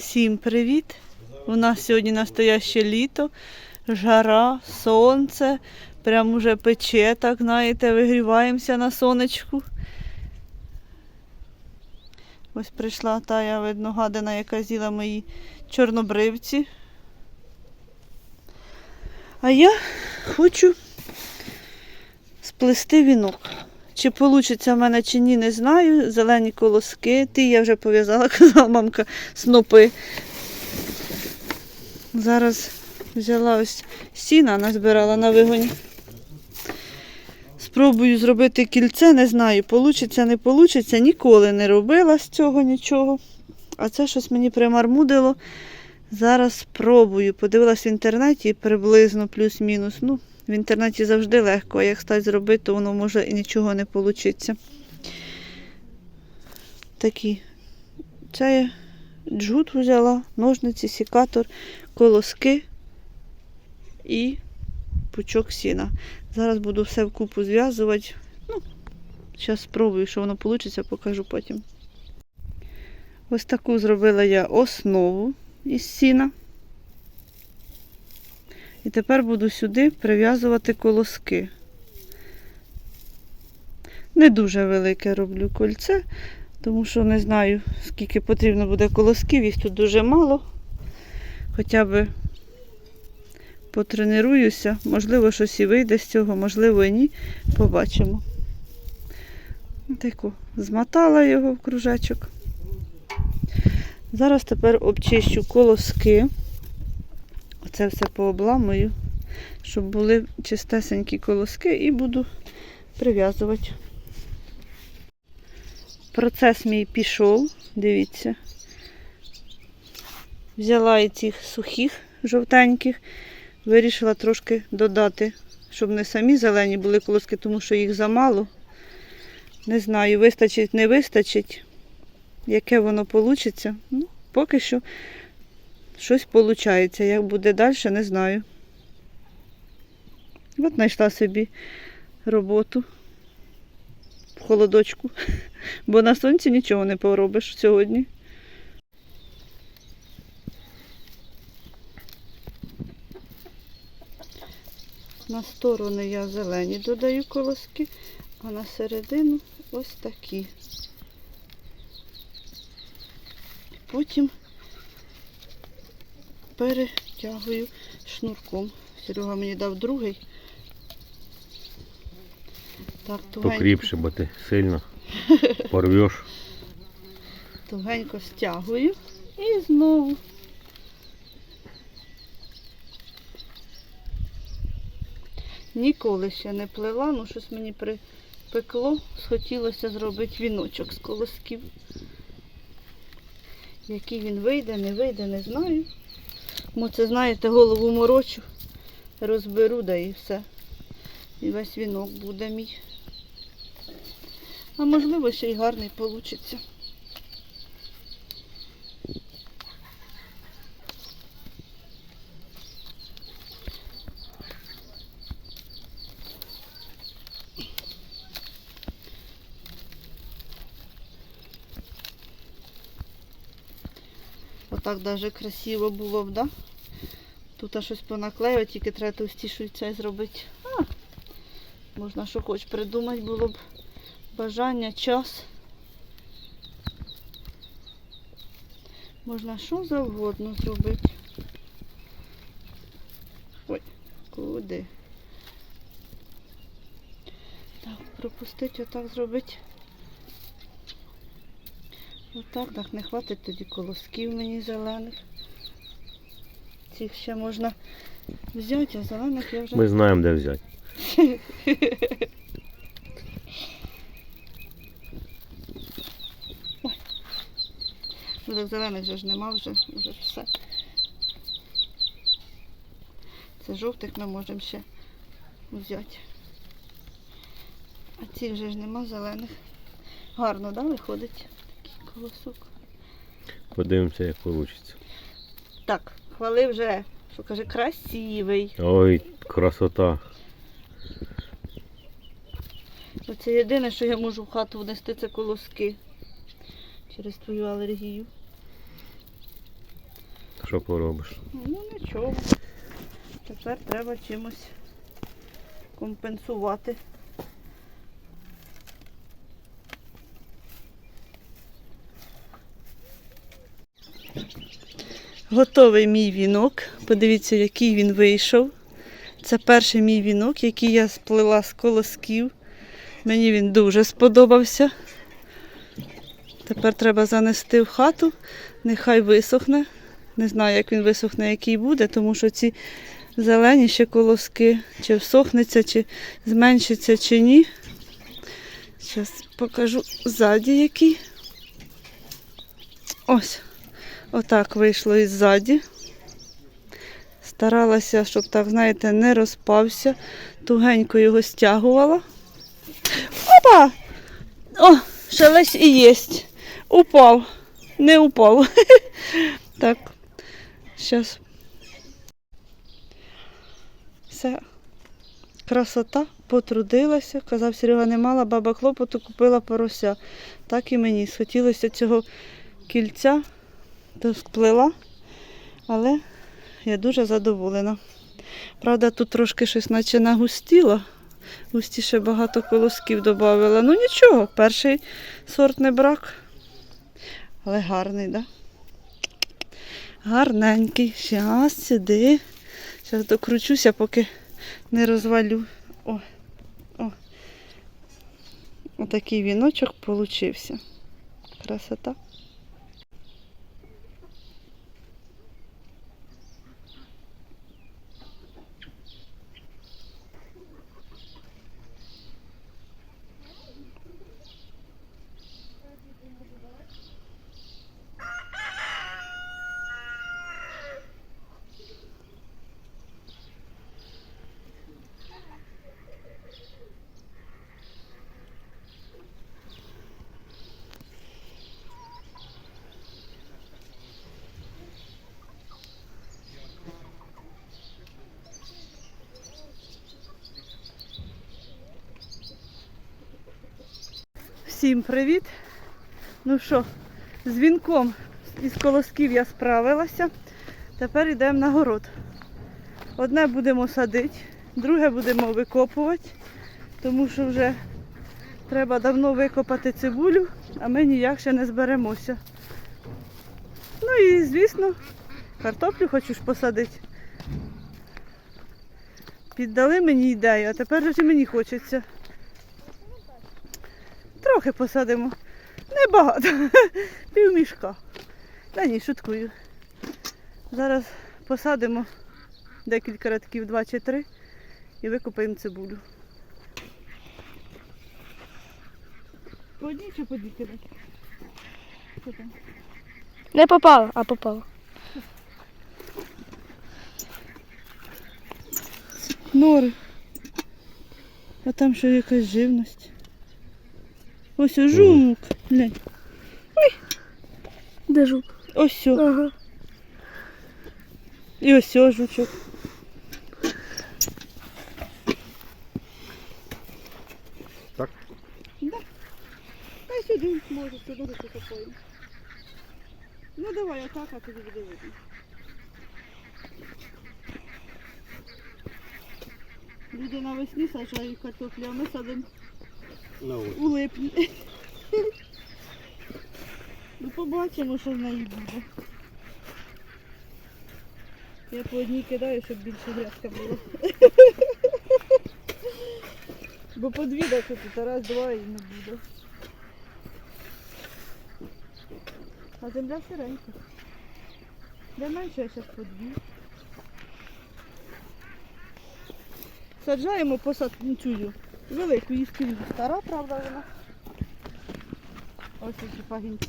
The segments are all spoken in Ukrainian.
Всім привіт! У нас сьогодні настояще літо, жара, сонце. Прям уже пече, так знаєте, вигріваємося на сонечку. Ось прийшла тая, видно, гадина, яка з'їла мої чорнобривці. А я хочу сплести вінок. Чи вийде в мене чи ні, не знаю. Зелені колоски. Ті я вже пов'язала, казала мамка, снопи. Зараз взяла ось сіна, назбирала на вигоні. Спробую зробити кільце, не знаю, получиться, не получиться. Ніколи не робила з цього нічого. А це щось мені примармудило. Зараз спробую. Подивилась в інтернеті приблизно плюс-мінус. Ну, в інтернеті завжди легко, а як стать зробити, то воно може і нічого не вийде. Такі. Це я джут взяла, ножниці, сікатор, колоски і пучок сіна. Зараз буду все вкупу зв'язувати. Ну, зараз спробую, що воно вийде, покажу потім. Ось таку зробила я основу із сіна. І тепер буду сюди прив'язувати колоски. Не дуже велике роблю кольце, тому що не знаю, скільки потрібно буде колосків, їх тут дуже мало. Хоча б потренуюся, можливо, щось і вийде з цього, можливо, і ні. Побачимо. Таку змотала його в кружечок. Зараз тепер обчищу колоски. Оце все пообламую, щоб були чистесенькі колоски і буду прив'язувати. Процес мій пішов, дивіться. Взяла і цих сухих жовтеньких, вирішила трошки додати, щоб не самі зелені були колоски, тому що їх замало. Не знаю, вистачить, не вистачить, яке воно вийде. Ну, поки що щось виходить. Як буде далі, не знаю. От знайшла собі роботу в холодочку, бо на сонці нічого не поробиш сьогодні. На сторони я зелені додаю колоски, а на середину ось такі. Потім перетягую шнурком. Серега мені дав другий. Так, тугенько, Покріпше, бо ти сильно порвеш. тугенько стягую і знову. Ніколи ще не плела, ну щось мені припекло, схотілося зробити віночок з колосків. Який він вийде, не вийде, не знаю. Мо це, знаєте, голову морочу, розберу, да і все. І весь вінок буде мій. А можливо, ще й гарний вийде. Отак навіть красиво було б, да? Тут щось понаклею, тільки треба товстішу цей зробити. А, можна що хоч придумати було б бажання, час. Можна що завгодно зробити. Ой, куди? Так, пропустити, отак зробити. Отак, так, не хватить тоді колосків мені зелених. Цих ще можна взяти, а зелених я вже... Ми знаємо, де взяти. Ну так зелених вже ж нема, вже, вже все. Це жовтих ми можемо ще взяти. А ці вже ж нема зелених. Гарно, да, виходить колосок. Подивимося, як вийде. Так, хвали вже, що каже, красивий. Ой, красота. Оце єдине, що я можу в хату внести, це колоски через твою алергію. що поробиш? Ну нічого. Тепер треба чимось компенсувати. Готовий мій вінок. Подивіться, який він вийшов. Це перший мій вінок, який я сплела з колосків. Мені він дуже сподобався. Тепер треба занести в хату, нехай висохне. Не знаю, як він висохне, який буде, тому що ці зелені ще колоски, чи всохнеться, чи зменшиться, чи ні. Зараз покажу ззаді який. Ось. Отак вийшло і ззаді. Старалася, щоб так, знаєте, не розпався. Тугенько його стягувала. Опа! О, шелесть і єсть. Упав. Не упав. Так. Зараз. Все. Красота, потрудилася. Казав, Серега не мала, баба клопоту купила порося. Так і мені. Схотілося цього кільця, то сплела, але я дуже задоволена. Правда, тут трошки щось наче нагустіло. Густіше багато колосків додавала. Ну нічого, перший сорт не брак. Але гарний, так? Да? Гарненький. Зараз сюди. Зараз докручуся, поки не розвалю. О, о. Отакий віночок получився. Красота. Всім привіт! Ну що, з вінком із колосків я справилася. Тепер йдемо на город. Одне будемо садити, друге будемо викопувати, тому що вже треба давно викопати цибулю, а ми ніяк ще не зберемося. Ну і, звісно, картоплю хочу ж посадити. Піддали мені ідею, а тепер вже мені хочеться. Трохи посадимо. Небагато. Пів мішка. Та ні, шуткую. Зараз посадимо декілька рядків, два чи три, і викопаємо цибулю. По одній чи по дві кидати? Що там? Не попала, а попала. Нори. А там ще якась живність. Ось о, жук. Глянь. Де жук? Ось сьо. Ага. І ось сьо жучок. Так? Та й сюди може, сюди покопаємо. Ну давай отак, а тоді буде видно. Люди навесні саджають картоплю, а ми садимо у липні. Ну побачимо, що в неї буде. Я по одній кидаю, щоб більше грядка було. Бо по дві да тут раз, два і не буде. А земля сиренька. Де менше, я зараз по дві. Саджаємо посадку велику їскінну. Стара, правда, вона. Ось ці пагінці.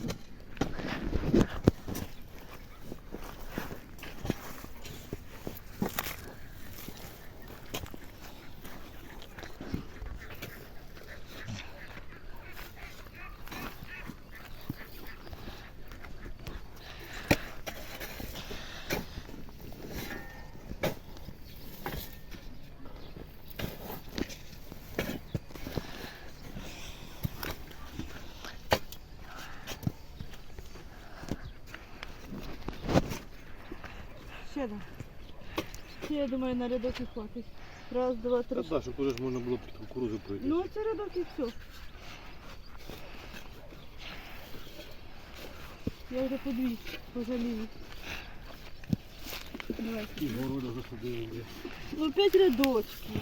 Думаю, на рядок і хватить. Раз, два, Та три. да, щоб теж можна було під кукурузу пройти. Ну, це рядок і все. Я вже по дві пожалію. Давай. І города засадили. Ну, п'ять рядочків.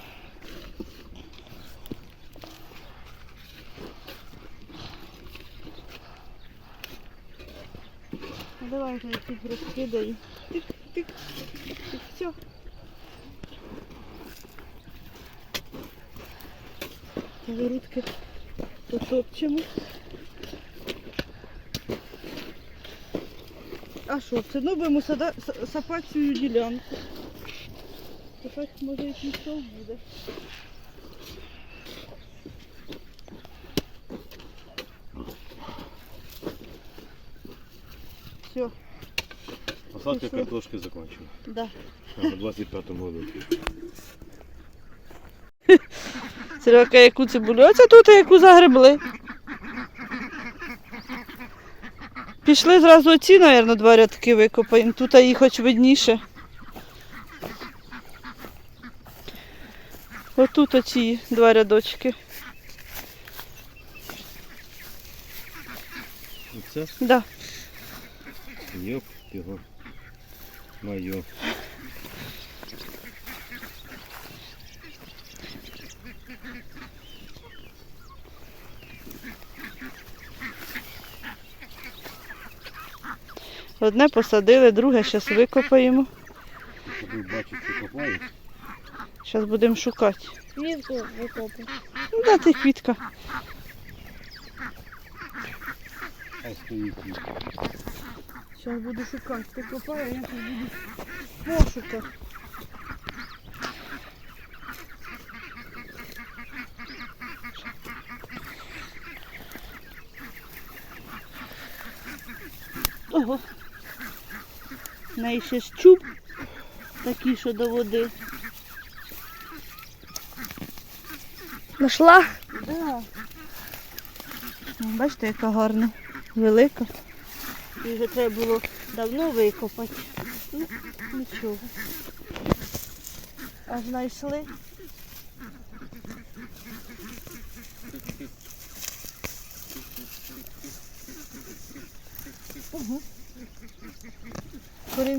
Ну, давай я їх розкидаю. Тик, тик, тик, все. Загородки потопчемо. А що, це ну будемо сада, с- сапати цю ділянку. Тепер може і пішов буде. Все, Посадка Пішло. картошки закончена. да. А, На 25-му году. Серега, яку цибулю? Оце тут яку загребли. Пішли зразу оці, мабуть, два рядки викопаємо. Тут їх хоч видніше. Отут оці два рядочки. Оце? Да. Йоп, його. Майо. Одне посадили, друге зараз викопаємо. Зараз будемо шукати. Квітку викопав. Ну, да, ти квітка. Зараз буду шукати. Ти копаєш, я тут буду в В неї ще ж чуб такий, що до води. Нашла? Да. Бачите, яка гарна, велика. Її вже треба було давно викопати. Ну, нічого. А знайшли.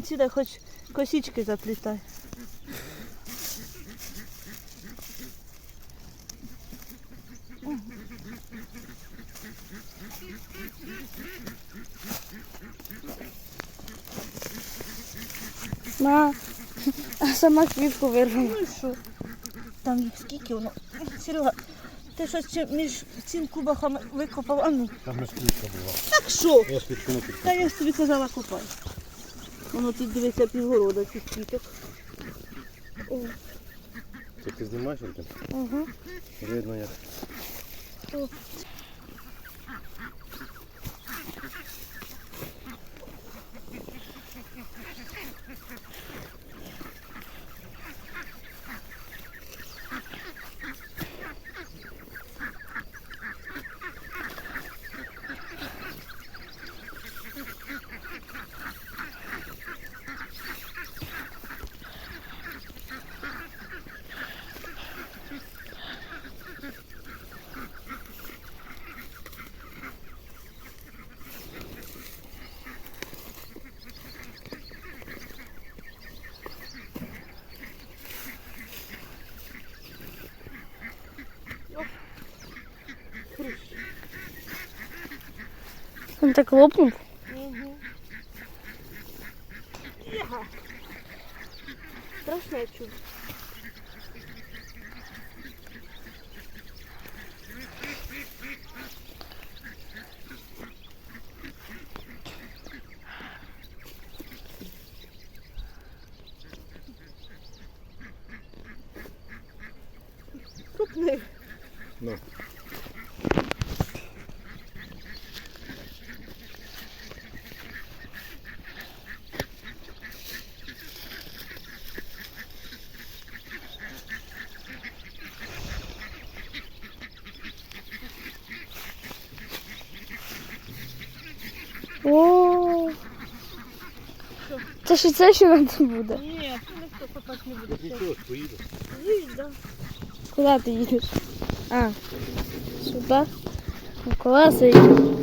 Корінці да хоч косички заплітай. На. А сама квітку вирвала. Ну і що? Там їх скільки воно. Серега, ти щось між цим кубахами викопав, а ну. Там мешківка була. Так що? Я спічку не Та я ж тобі казала копай. Воно тут дивиться півгорода цих квіток. О, Це ти знімаєш ага. Видно як. Він так лопнув. Це ще це ще надо буде. Ні, ніхто копати не буде. Нічого поїду. Їдь, да. Куди ти їдеш? А, сюди. На колеса їдеш.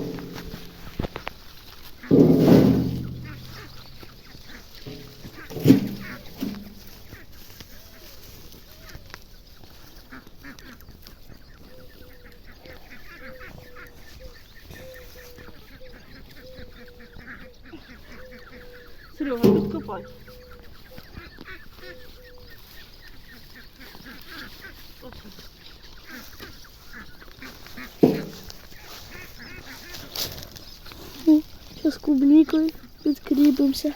Серега, тут копай. Оце. Клубнікою підкріпимося.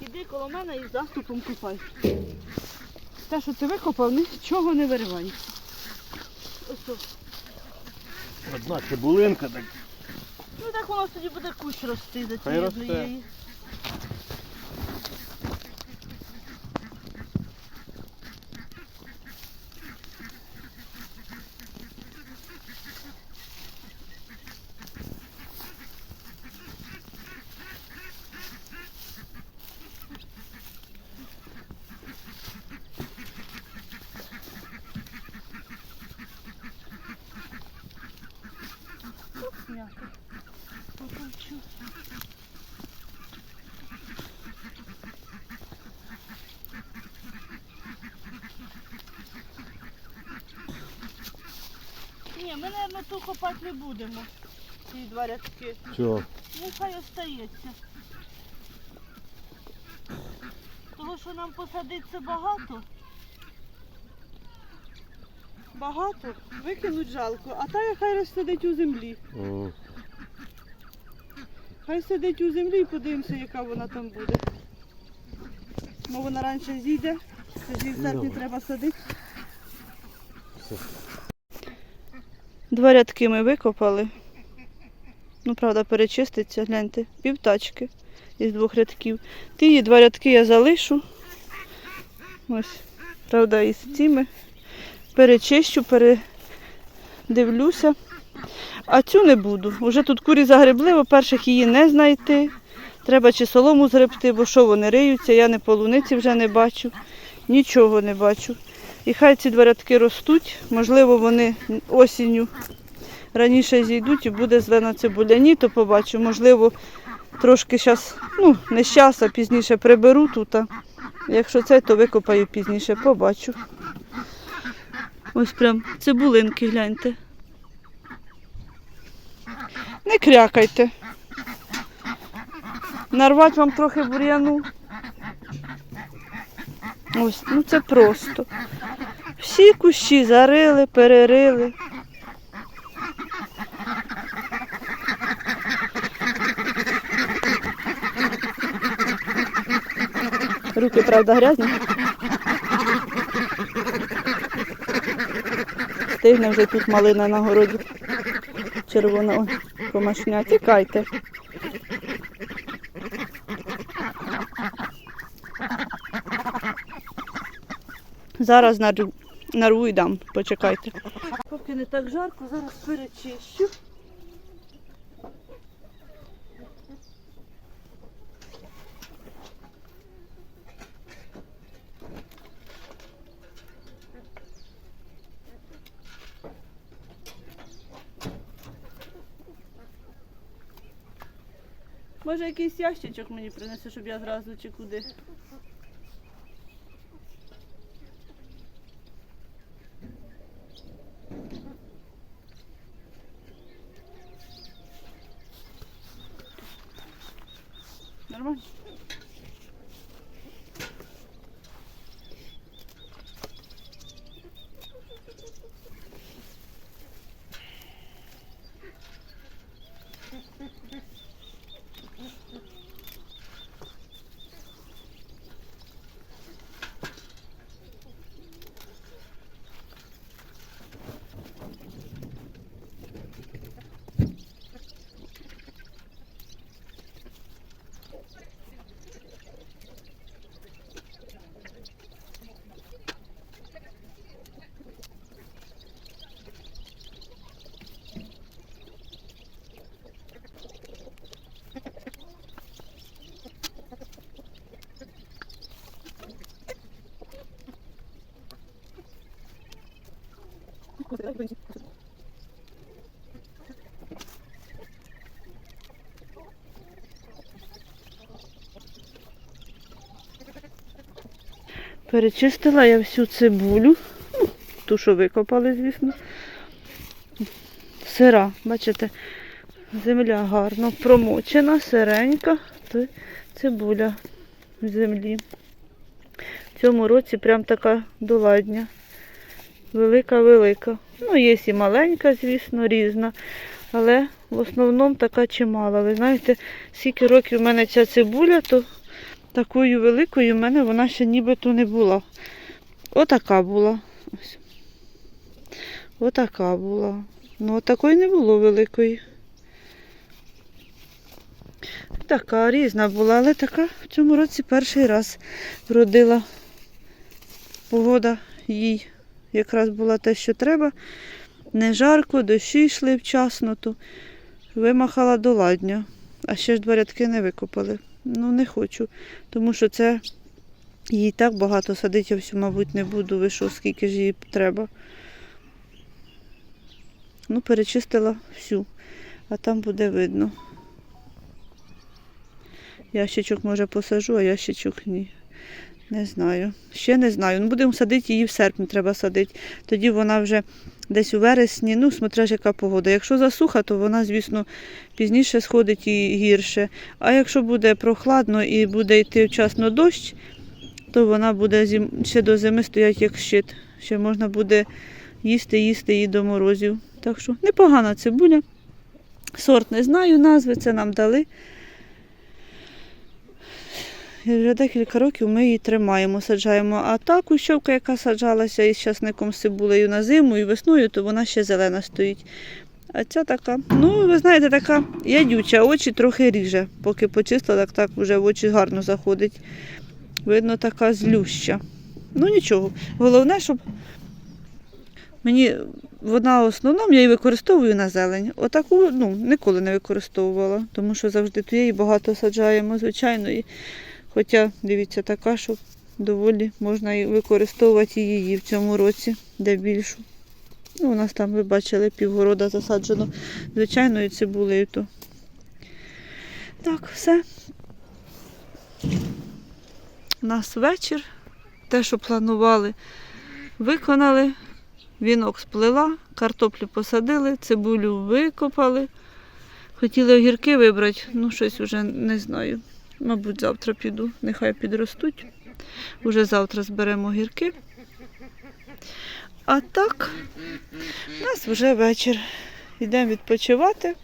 Іди коло мене і заступом копай. Те, що ти викопав, нічого не виривається. Ось тут. Одна цибулинка, так так воно тоді буде кущ рости за Хай цією росте. однією. Ми, мабуть, тут копати не будемо. Ці два рядки. чого? Ну, хай остається. Того, що нам посадити це багато. Багато, викинуть жалко, а та хай розсадить у землі. М, Хай сидить у землі і подивимося, яка вона там буде. Ну вона раніше зійде, тоді в серпні треба садити. Два рядки ми викопали. Ну, правда, перечиститься, гляньте, півтачки із двох рядків. Ті два рядки я залишу. Ось, правда, із цими. Перечищу, передивлюся. А цю не буду. Уже тут курі загребли, по-перше, її не знайти. Треба чи солому згребти, бо що вони риються, я не полуниці вже не бачу, нічого не бачу. І хай ці два рядки ростуть, можливо, вони осінню раніше зійдуть і буде зелена цибуля. Ні, то побачу. Можливо, трошки зараз, ну, не зараз, а пізніше приберу тут. Якщо це, то викопаю пізніше, побачу. Ось прям цибулинки, гляньте. Не крякайте. Нарвать вам трохи бур'яну. Ось, ну це просто. Всі кущі зарили, перерили. Руки, правда, грязні. Стигне вже тут малина на городі. Червона ой, комашня. Тікайте. Зараз нарву, нарву і дам, почекайте. Поки не так жарко, зараз перечищу. Може якийсь ящичок мені принесе, щоб я зразу чи куди. Нормально? Перечистила я всю цибулю, ну, ту, що викопали, звісно. Сира, бачите, земля гарно промочена, сиренька, то цибуля в землі. В цьому році прям така доладня. Велика-велика. Ну, є і маленька, звісно, різна. Але в основному така чимала. Ви знаєте, скільки років в мене ця цибуля, то такою великою в мене вона ще нібито не була. Отака була. Ось. Отака була. Ну, такої не було великої. Така різна була, але така в цьому році перший раз вродила. Погода їй якраз була те, що треба. Не жарко, дощі йшли вчасно, то вимахала до ладня. А ще ж два рядки не викопали. Ну, не хочу, тому що це їй так багато садити, я всю, мабуть, не буду. Ви що, скільки ж їй треба. Ну, перечистила всю, а там буде видно. Ящичок може посажу, а ящичок ні. Не знаю. Ще не знаю. Ну, будемо садити її в серпні, треба садити. Тоді вона вже десь у вересні, ну, смотря яка погода. Якщо засуха, то вона, звісно, пізніше сходить і гірше. А якщо буде прохладно і буде йти вчасно дощ, то вона буде зим... ще до зими стояти як щит. Ще можна буде їсти, їсти її до морозів. Так що непогана цибуля. Сорт не знаю назви, це нам дали. Вже декілька років ми її тримаємо, саджаємо. А та кущовка, яка саджалася із часником з цибулею на зиму і весною, то вона ще зелена стоїть. А ця така, ну, ви знаєте, така ядюча, очі трохи ріже. Поки почистила, так так вже в очі гарно заходить. Видно, така злюща. Ну нічого. Головне, щоб мені вона в основному я її використовую на зелень. Отаку ну, ніколи не використовувала, тому що завжди тієї багато саджаємо, звичайно. І, хоча, дивіться, така, що доволі можна використовувати її в цьому році, де більшу. Ну, у нас там, ви бачили, півгорода засаджено звичайною цибулею. То. Так, все. У нас вечір. Те, що планували, виконали. Вінок сплела, картоплю посадили, цибулю викопали. Хотіли огірки вибрати, ну щось вже не знаю. Мабуть, завтра піду, нехай підростуть. Уже завтра зберемо огірки. А так, у нас вже вечір. Йдемо відпочивати.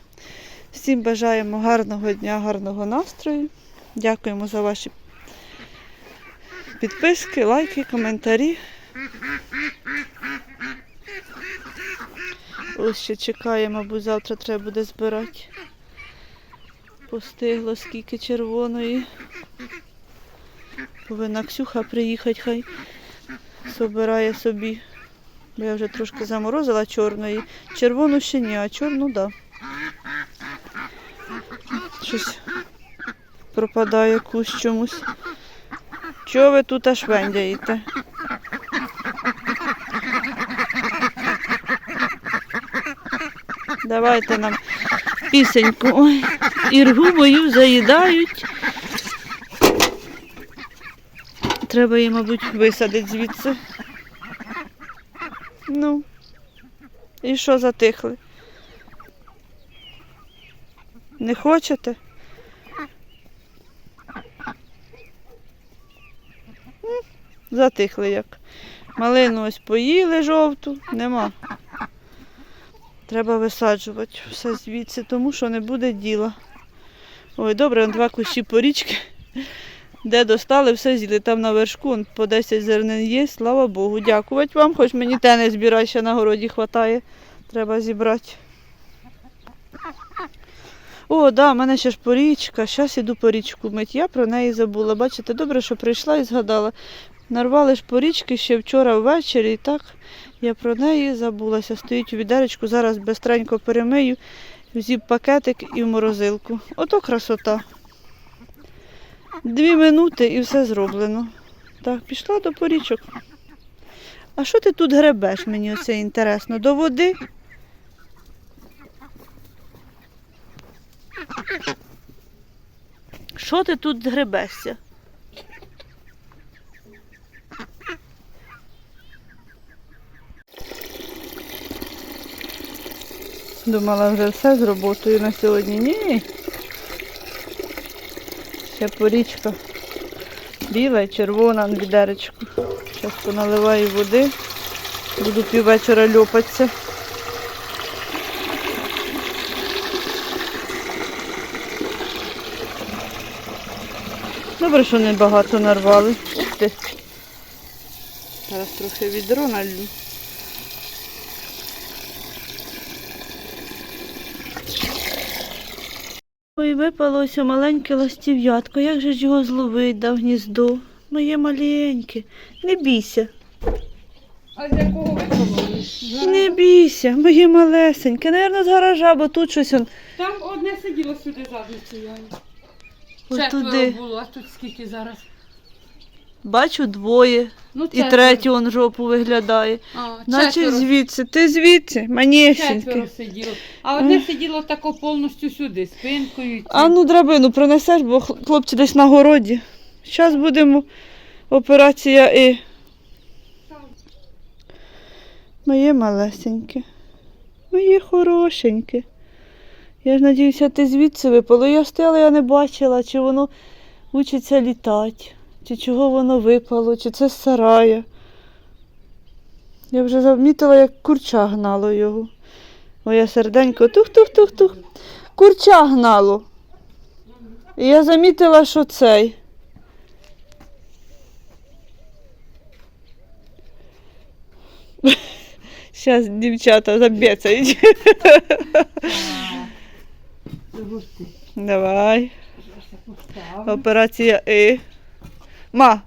Всім бажаємо гарного дня, гарного настрою. Дякуємо за ваші підписки, лайки, коментарі. Ось ще чекає, мабуть, завтра треба буде збирати. Постигло скільки червоної. Повинна Ксюха приїхати, хай собирає собі. Бо я вже трошки заморозила чорної. Червону ще ні, а чорну так. Да. Щось пропадає кущ чомусь. Чого ви тут аж вендяєте? Давайте нам пісеньку. Ой, іргу мою заїдають. Треба її, мабуть, висадити звідси. Ну. І що затихли? Не хочете? Затихли як. Малину ось поїли жовту, нема. Треба висаджувати все звідси, тому що не буде діла. Ой, добре, два кущі порічки. Де достали, все з'їли. Там на вершку по 10 зернин є, слава Богу. Дякувати вам, хоч мені те не збирай, ще на городі хватає. Треба зібрати. О, да, в мене ще ж порічка. Зараз іду порічку мить. Я про неї забула. Бачите, добре, що прийшла і згадала. Нарвали ж порічки ще вчора ввечері і так. Я про неї забулася. Стоїть у відеречку, зараз бистренько перемию, взів пакетик і в морозилку. Ото красота. Дві минути і все зроблено. Так, пішла до порічок. А що ти тут гребеш, мені оце інтересно? До води? Що ти тут гребешся? Думала вже все з роботою на сьогодні. Ні. Ще порічка. Біла і червона на відеречку. Зараз поналиваю води. Буду піввечора льопатися. Добре, що не багато нарвали. Ух ти. Зараз трохи відро налью. Ой, випалося маленьке ластів'ятко. Як же ж його зловить дав гніздо? Моє маленьке. Не бійся. А з якого випало? Не бійся, моє малесеньке. Наверно, з гаража, бо тут щось он. Там одне сиділо сюди задницею. Ось Четверо туди. було, а тут скільки зараз? Бачу двоє. Ну, І четверо. третій он жопу виглядає. А, Наче четверо, звідси. Ти звідси, четверо сиділо. А одне сиділо тако повністю сюди, спинкою. і А ну драбину пронесеш, бо хл- хлопці десь на городі. Зараз будемо операція І. Моє малесеньке. Моє хорошеньке. Я ж надіюся, ти звідси випало. Я стояла, я не бачила, чи воно учиться літати, чи чого воно випало, чи це з сарая. Я вже замітила, як курча гнало його. Моє серденько тух-тух-тух-тух. Курча гнало. І я замітила, що цей. Зараз дівчата. Густи. Давай. Операція І. Ма,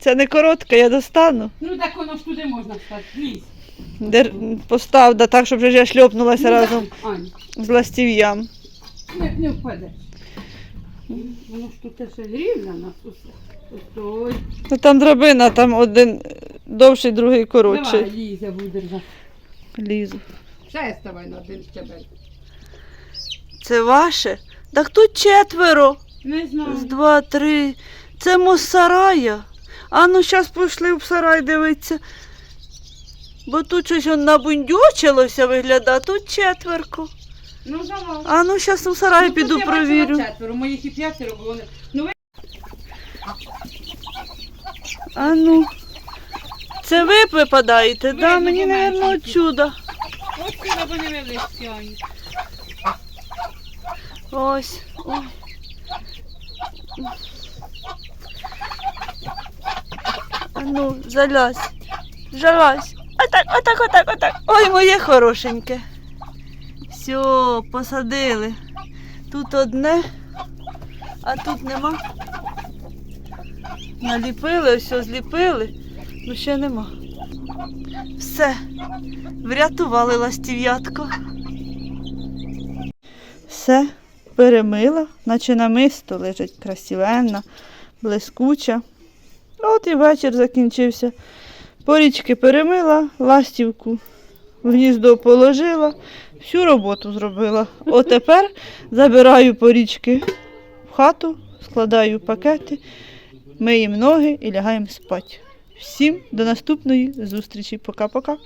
це не коротка, я достану. Ну так воно ж туди можна встати. Лізь. Дер... Постав да, так, щоб вже я шльопнулася Ну, разом Ань, з ластів'ям. не, не впаде. Воно ж тут ще рівно нас усе. Ну там драбина, там один довший, другий коротший. Давай, Ліза, буде держати. Лізу. Ще ставай на один щебель. Це ваше? Так тут четверо. Не знаю. З два, три. Це мусарая. А ну зараз пішли в сарай дивитися. Бо тут щось набундючилося виглядає, тут четверко. Ну, давай. А ну зараз у сарай Ну, піду провірю. Четверо, моїх і п'ятеро було. Ну, ви А ну. Це ви випадаєте, Ви, да? Мені, мабуть, отсюда. ось сюди вони великі, Ані. Ось. Ой. А ну, залазь. Залазь. Отак, отак, отак, отак. Ой, моє хорошеньке. Все, посадили. Тут одне, а тут нема. Наліпили, все зліпили, ну ще нема. Все, врятували ластів'ятко. Все, перемила, наче намисто лежить красивенна, блискуча. От і вечір закінчився. Порічки перемила, ластівку в гніздо положила, всю роботу зробила. От тепер забираю порічки в хату, складаю пакети, миємо ноги і лягаємо спати. Всім до наступної зустрічі. Пока-пока.